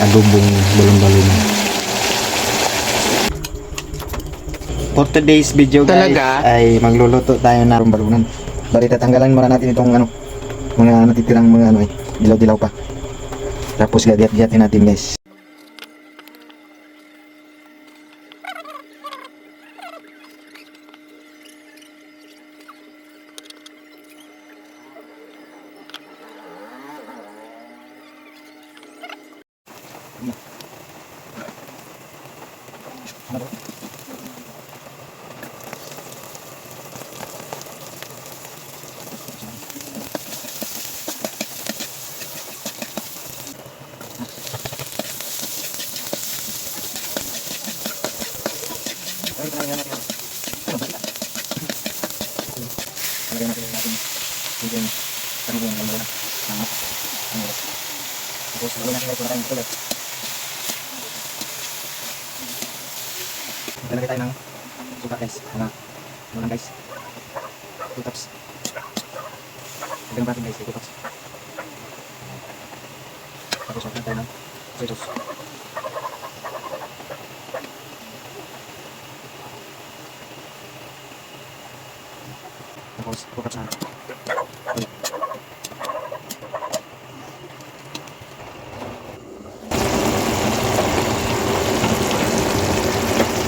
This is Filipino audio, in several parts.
adobong balon-balon. For today's video guys Talaga? ay magluluto tayo ng balunan. Bali tatanggalan muna natin itong ano mga natitirang mga ano eh dilaw-dilaw pa. Tapos gadiat-giatin natin guys. Tapos, wala na kayo kung tayo ulit. Lalagay tayo ng suka guys. Mga ano lang guys. Two cups. Lagyan natin guys. Two cups. Tapos lagyan tayo ng soy sauce. Tapos two cups na.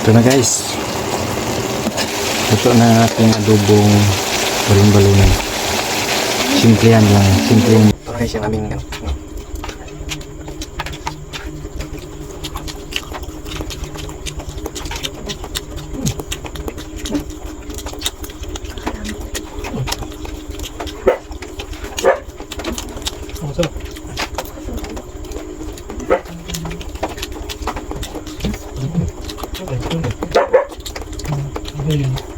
ito na guys. Ito na ating adobong balon-balonan simple yan lang simple yan ito guys yung aming What's up? 음.